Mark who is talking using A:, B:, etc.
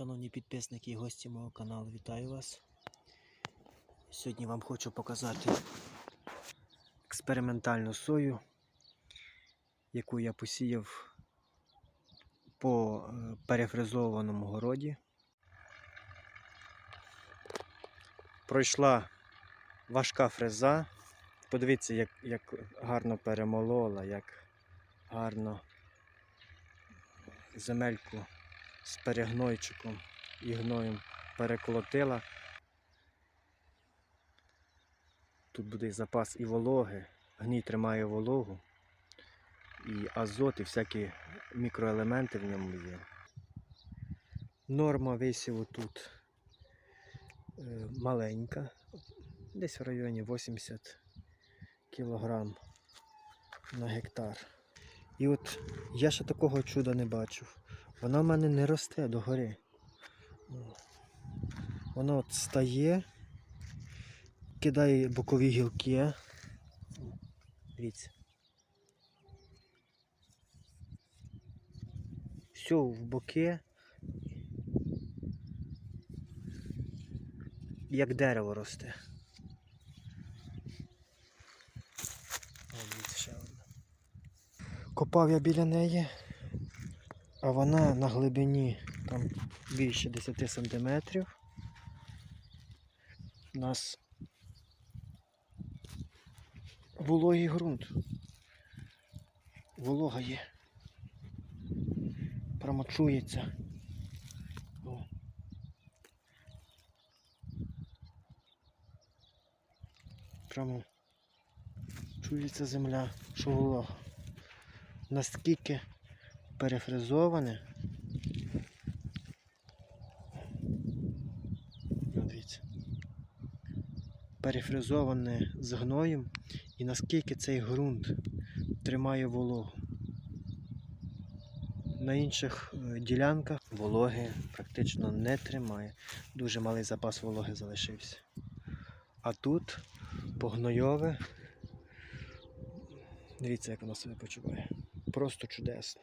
A: Шановні підписники і гості мого каналу, вітаю вас. Сьогодні вам хочу показати експериментальну сою, яку я посіяв по е, перефризованому городі. Пройшла важка фреза. Подивіться, як, як гарно перемолола, як гарно земельку з перегнойчиком і гноєм переколотила. Тут буде запас і вологи, гній тримає вологу, і азот, і всякі мікроелементи в ньому є. Норма висіву тут е, маленька, десь в районі 80 кг на гектар. І от я ще такого чуда не бачив. Вона в мене не росте догори. Воно от стає, кидає бокові гілки. Дивіться. Все в боки. Як дерево росте. О, дивіться, ще одна. Копав я біля неї, а вона на глибині там більше 10 сантиметрів. У нас вологий ґрунт. Волога є. Промочується. О. Прямо чується земля, що волога. Наскільки перефризоване. Ну, Дивіться. Перефризоване з гноєм і наскільки цей ґрунт тримає вологу. На інших е, ділянках вологи практично не тримає. Дуже малий запас вологи залишився. А тут погнойове. Дивіться, як воно себе почуває. Просто чудесно.